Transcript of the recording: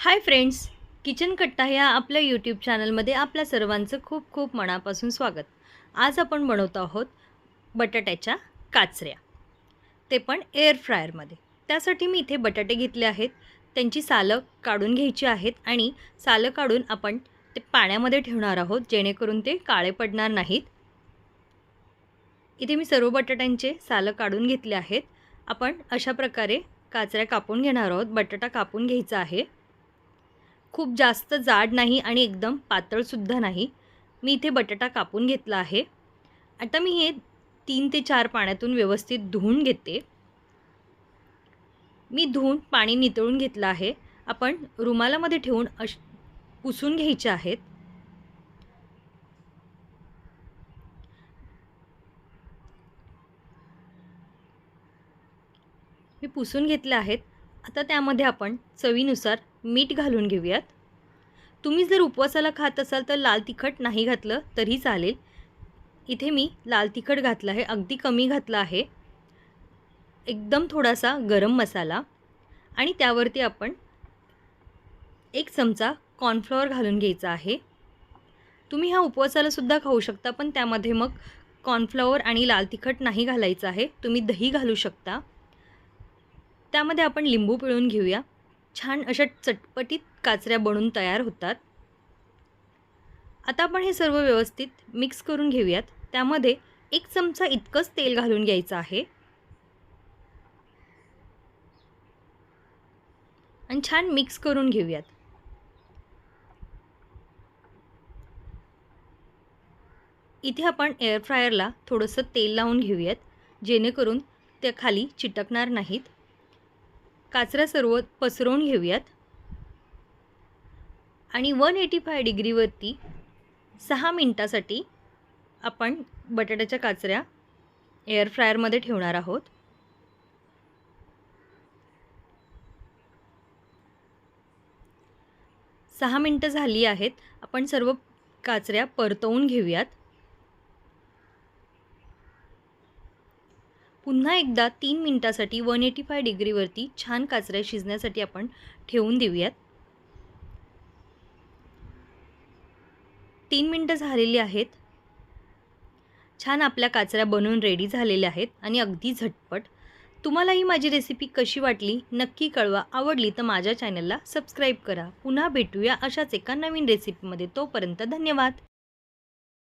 Hi friends kitchen कट्टा ह्या आपल्या यूट्यूब चॅनलमध्ये आपल्या सर्वांचं खूप खूप मनापासून स्वागत. आज आपण बनवतो आहोत बटाट्याच्या काचऱ्या. ते पण एअर फ्रायरमध्ये त्यासाठी मी इथे बटाटे घेतले आहेत. त्यांची सालं काढून घ्यायची आहेत आणि सालं काढून आपण ते पाण्यामध्ये ठेवणार आहोत जेणेकरून ते काळे पडणार नाहीत. इथे मी सर्व बटाट्यांचे सालं काढून घेतले आहेत. आपण अशा प्रकारे काचऱ्या कापून घेणार आहोत. बटाटा कापून घ्यायचा आहे. खूप जास्त जाड नाही आणि एकदम पातळसुद्धा नाही. मी इथे बटाटा कापून घेतला आहे. आता मी हे तीन ते चार पाण्यातून व्यवस्थित धुवून घेते. मी धुवून पाणी नितळून घेतलं आहे. आपण रुमालामध्ये ठेवून अश पुसून घ्यायचे आहेत. मी पुसून घेतले आहेत. आता त्यामध्ये आपण चवीनुसार मीठ घालून घेऊयात. तुम्ही जर उपवासाला खात असाल तर लाल तिखट नाही घातलं तरी चालेल. इथे मी लाल तिखट घातलं आहे अगदी कमी घातलं आहे. एकदम थोडासा गरम मसाला आणि त्यावरती आपण एक चमचा कॉर्नफ्लॉवर घालून घ्यायचा आहे. तुम्ही हा उपवासालासुद्धा खाऊ शकता पण त्यामध्ये मग कॉर्नफ्लॉवर आणि लाल तिखट नाही घालायचं आहे. तुम्ही दही घालू शकता. त्यामध्ये आपण लिंबू पिळून घेऊया. छान अशा चटपटीत काचऱ्या बनून तयार होतात. आता आपण हे सर्व व्यवस्थित मिक्स करून घेऊयात. त्यामध्ये एक चमचा इतकंच तेल घालून घ्यायचं आहे. आणि छान मिक्स करून घेऊयात. इथे आपण एअर फ्रायरला थोडंसं तेल लावून घेऊयात जेणेकरून त्या खाली चिटकणार नाहीत. काचऱ्या सर्व पसरवून घेऊयात. आणि वन एटी फाय डिग्रीवरती सहा मिनटासाठी आपण बटाट्याच्या काचऱ्या एअर फ्रायरमध्ये ठेवणार आहोत. सहा मिनटं झाली आहेत. आपण सर्व काचऱ्या परतवून घेऊयात. पुन्हा एकदा तीन मिनटासाठी वन एटी फाय डिग्रीवरती छान काचऱ्या शिजण्यासाठी आपण ठेवून देऊयात. तीन मिनटं झालेली आहेत. छान आपल्या काचऱ्या बनवून रेडी झालेल्या आहेत आणि अगदी झटपट. तुम्हाला ही माझी रेसिपी कशी वाटली नक्की कळवा. आवडली तर माझ्या चॅनलला सबस्क्राईब करा. पुन्हा भेटूया अशाच एका नवीन रेसिपीमध्ये तोपर्यंत धन्यवाद.